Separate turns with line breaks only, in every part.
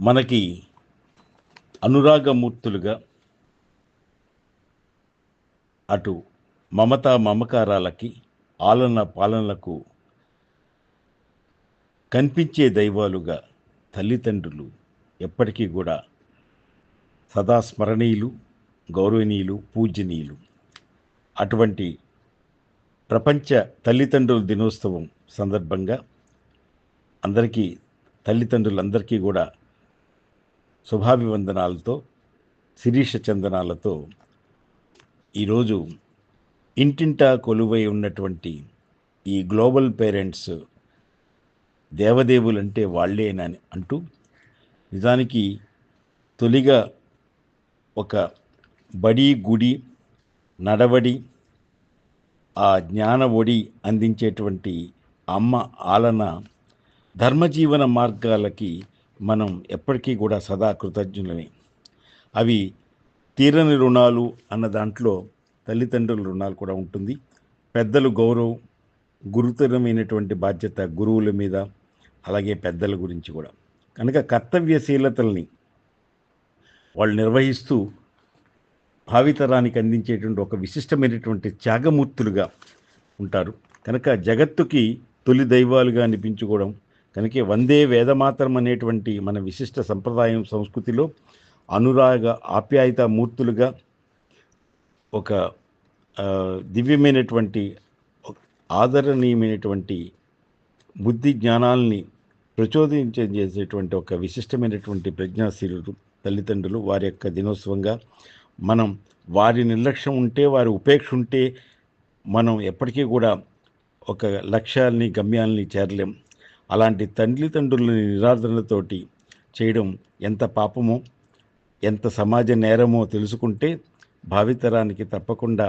మనకి అనురాగమూర్తులుగా అటు మమతా మమకారాలకి ఆలన పాలనలకు కనిపించే దైవాలుగా తల్లిదండ్రులు ఎప్పటికీ కూడా సదా స్మరణీయులు గౌరవనీయులు పూజనీయులు. అటువంటి ప్రపంచ తల్లిదండ్రుల దినోత్సవం సందర్భంగా అందరికీ తల్లిదండ్రులందరికీ కూడా శుభాభివందనాలతో శిరీష చందనాలతో ఈరోజు ఇంటింటా కొలువై ఉన్నటువంటి ఈ గ్లోబల్ పేరెంట్స్ దేవదేవులంటే వాళ్ళేనని అంటూ నిజానికి తొలిగా ఒక బడి గుడి నడవడి ఆ జ్ఞాన ఒడి అందించేటువంటి అమ్మ ఆలన ధర్మజీవన మార్గాలకి మనం ఎప్పటికీ కూడా సదా కృతజ్ఞులని అవి తీరని రుణాలు అన్న దాంట్లో తల్లిదండ్రుల రుణాలు కూడా ఉంటుంది. పెద్దలు గౌరవం గురుతరమైనటువంటి బాధ్యత గురువుల మీద అలాగే పెద్దల గురించి కూడా. కనుక కర్తవ్యశీలతల్ని వాళ్ళు నిర్వహిస్తూ భావితరానికి అందించేటువంటి ఒక విశిష్టమైనటువంటి త్యాగమూర్తులుగా ఉంటారు. కనుక జగత్తుకి తొలి దైవాలుగా అనిపించుకోవడం కనుక వందే వేదమాతరం అనేటువంటి మన విశిష్ట సంప్రదాయం సంస్కృతిలో అనురాగ ఆప్యాయత మూర్తులుగా ఒక దివ్యమైనటువంటి ఆదరణీయమైనటువంటి బుద్ధి జ్ఞానాల్ని ప్రచోదించేసేటువంటి ఒక విశిష్టమైనటువంటి ప్రజ్ఞాశీలు తల్లిదండ్రులు వారి యొక్క దినోత్సవంగా మనం వారి నిర్లక్ష్యం ఉంటే వారి ఉపేక్ష ఉంటే మనం ఎప్పటికీ కూడా ఒక లక్ష్యాల్ని గమ్యాల్ని చేరలేం. అలాంటి తల్లిదండ్రులని నిరాదరణతోటి చేయడం ఎంత పాపమో ఎంత సమాజ నేరమో తెలుసుకుంటే భావితరానికి తప్పకుండా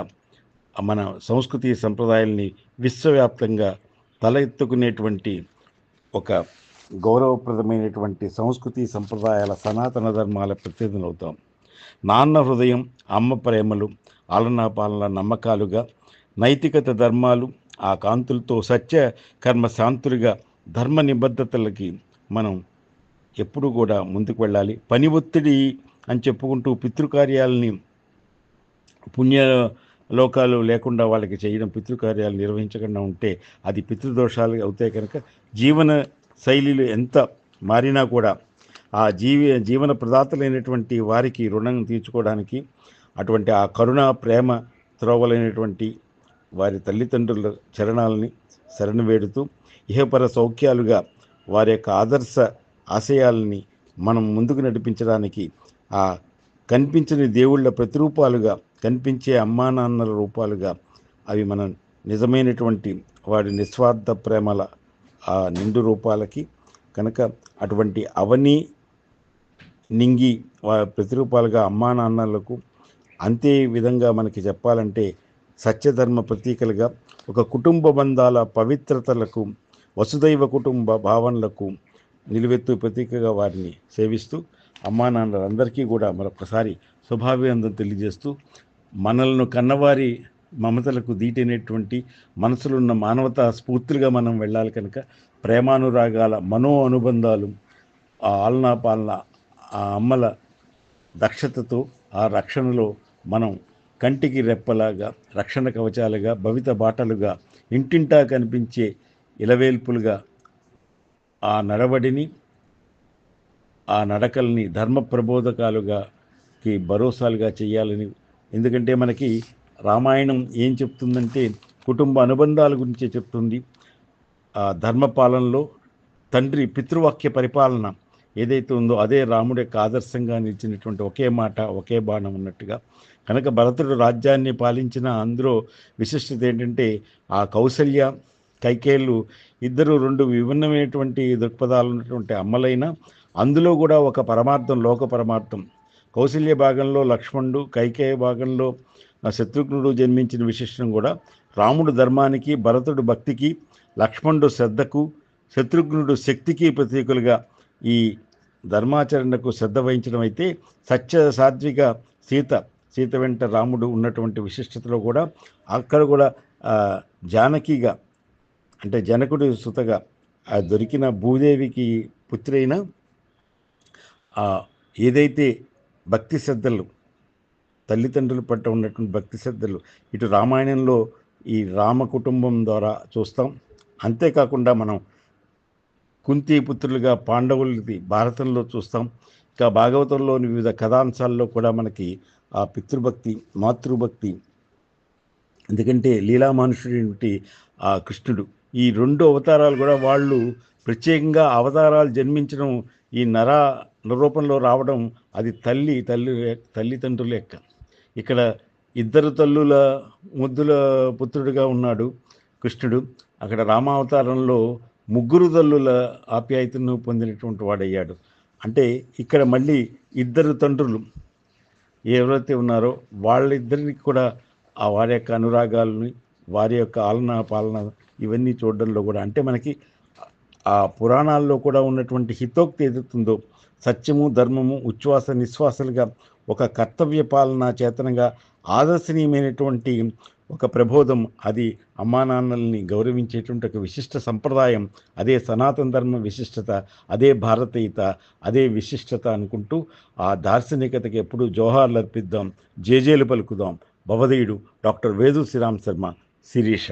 మన సంస్కృతి సంప్రదాయాల్ని విశ్వవ్యాప్తంగా తల ఎత్తుకునేటువంటి ఒక గౌరవప్రదమైనటువంటి సంస్కృతి సంప్రదాయాల సనాతన ధర్మాల ప్రతినిధులు అవుతాం నాన్న హృదయం అమ్మ ప్రేమలు ఆలనా పాలన నమ్మకాలుగా నైతికత ధర్మాలు ఆ కాంతులతో సత్య కర్మ శాంతులుగా ధర్మ నిబద్ధతలకి మనం ఎప్పుడు కూడా ముందుకు వెళ్ళాలి. పని ఒత్తిడి అని చెప్పుకుంటూ పితృకార్యాలని పుణ్య లోకాలు లేకుండా వాళ్ళకి చేయడం పితృకార్యాలు నిర్వహించకుండా ఉంటే అది పితృదోషాలు అవుతాయి కనుక జీవన శైలిలు ఎంత మారినా కూడా ఆ జీవి జీవన ప్రదాతలైనటువంటి వారికి రుణం తీర్చుకోవడానికి అటువంటి ఆ కరుణ ప్రేమ త్రోవలైనటువంటి వారి తల్లిదండ్రుల చరణాలని శరణు వేడుతూ ఇహపర సౌఖ్యాలుగా వారి యొక్క ఆదర్శ ఆశయాలని మనం ముందుకు నడిపించడానికి ఆ కనిపించని దేవుళ్ళ ప్రతిరూపాలుగా కనిపించే అమ్మా నాన్నల రూపాలుగా అవి మనం నిజమైనటువంటి వాడి నిస్వార్థ ప్రేమల ఆ నిండు రూపాలకి కనుక అటువంటి అవని నింగి వా ప్రతిరూపాలుగా అమ్మా నాన్నలకు అంతే విధంగా మనకి చెప్పాలంటే సత్యధర్మ ప్రతీకలుగా ఒక కుటుంబ బంధాల పవిత్రతలకు వసుదైవ కుటుంబ భావనలకు నిలువెత్తు ప్రతీకగా వారిని సేవిస్తూ అమ్మా నాన్నలందరికీ కూడా మరొకసారి శుభాభినందం తెలియజేస్తూ మనలను కన్నవారి మమతలకు దీటైనటువంటి మనసులో ఉన్న మానవతా స్ఫూర్తులుగా మనం వెళ్ళాలి కనుక ప్రేమానురాగాల మనో అనుబంధాలు ఆ ఆలనా పాలన ఆ అమ్మల దక్షతతో ఆ రక్షణలో మనం కంటికి రెప్పలాగా రక్షణ కవచాలుగా భవిత బాటలుగా ఇంటింటా కనిపించే ఇలవేల్పులుగా ఆ నడవడిని ఆ నడకల్ని ధర్మ ప్రబోధకాలుగాకి భరోసాలుగా చేయాలని. ఎందుకంటే మనకి రామాయణం ఏం చెప్తుందంటే కుటుంబ అనుబంధాల గురించే చెప్తుంది. ఆ ధర్మ పాలనలో తండ్రి పితృవాక్య పరిపాలన ఏదైతే ఉందో అదే రాముడి యొక్క ఆదర్శంగా నిలిచినటువంటి ఒకే మాట ఒకే బాణం ఉన్నట్టుగా కనుక భరతుడు రాజ్యాన్ని పాలించిన అందులో విశిష్టత ఏంటంటే ఆ కౌసల్య కైకేళ్ళు ఇద్దరు రెండు విభిన్నమైనటువంటి దృక్పథాలు ఉన్నటువంటి అమ్మలైన అందులో కూడా ఒక పరమార్థం లోక పరమార్థం. కౌశల్య భాగంలో లక్ష్మణుడు కైకేయ భాగంలో శత్రుఘ్నుడు జన్మించిన విశిష్టం కూడా రాముడు ధర్మానికి భరతుడు భక్తికి లక్ష్మణుడు శ్రద్ధకు శత్రుఘ్నుడు శక్తికి ప్రతీకులుగా ఈ ధర్మాచరణకు శ్రద్ధ వహించడం అయితే సత్య సాత్విక సీత సీత వెంట రాముడు ఉన్నటువంటి విశిష్టతలో కూడా అక్కడ కూడా జానకిగా అంటే జనకుడి సుతగా ఆ దొరికిన భూదేవికి పుత్రైన ఆ ఏదైతే భక్తి శ్రద్ధలు తల్లిదండ్రుల పట్ల ఉన్నటువంటి భక్తి శ్రద్ధలు ఇటు రామాయణంలో ఈ రామ కుటుంబం ద్వారా చూస్తాం. అంతేకాకుండా మనం కుంతి పుత్రులుగా పాండవులది భారతంలో చూస్తాం. ఇంకా భాగవతంలోని వివిధ కథాంశాల్లో కూడా మనకి ఆ పితృభక్తి మాతృభక్తి ఎందుకంటే లీలామానుషుడి ఆ కృష్ణుడు ఈ రెండు అవతారాలు కూడా వాళ్ళు ప్రత్యేకంగా అవతారాలు జన్మించడం ఈ నర రూపంలో రావడం అది తల్లి తల్లి తల్లిదండ్రుల యొక్క ఇక్కడ ఇద్దరు తల్లుల ముద్దుల పుత్రుడిగా ఉన్నాడు కృష్ణుడు. అక్కడ రామావతారంలో ముగ్గురు తల్లుల ఆప్యాయతను పొందినటువంటి వాడయ్యాడు. అంటే ఇక్కడ మళ్ళీ ఇద్దరు తండ్రులు ఎవరైతే ఉన్నారో వాళ్ళిద్దరికి కూడా ఆ వారి యొక్క అనురాగాలని వారి యొక్క ఆలన పాలన ఇవన్నీ చూడడంలో కూడా. అంటే మనకి ఆ పురాణాల్లో కూడా ఉన్నటువంటి హితోక్తి ఎదుగుతుందో సత్యము ధర్మము ఉచ్ఛ్వాస నిశ్వాసలుగా ఒక కర్తవ్య పాలన చేతనంగా ఆదర్శనీయమైనటువంటి ఒక ప్రబోధం అది అమ్మా నాన్నల్ని గౌరవించేటువంటి ఒక విశిష్ట సంప్రదాయం అదే సనాతన ధర్మ విశిష్టత అదే భారతీయత అదే విశిష్టత అనుకుంటూ ఆ దార్శనికతకి ఎప్పుడు జోహార్లు అర్పిద్దాం జేజేలు పలుకుదాం. భవదీయుడు డాక్టర్ వేదు శ్రీరామ్ శర్మ. శిరీష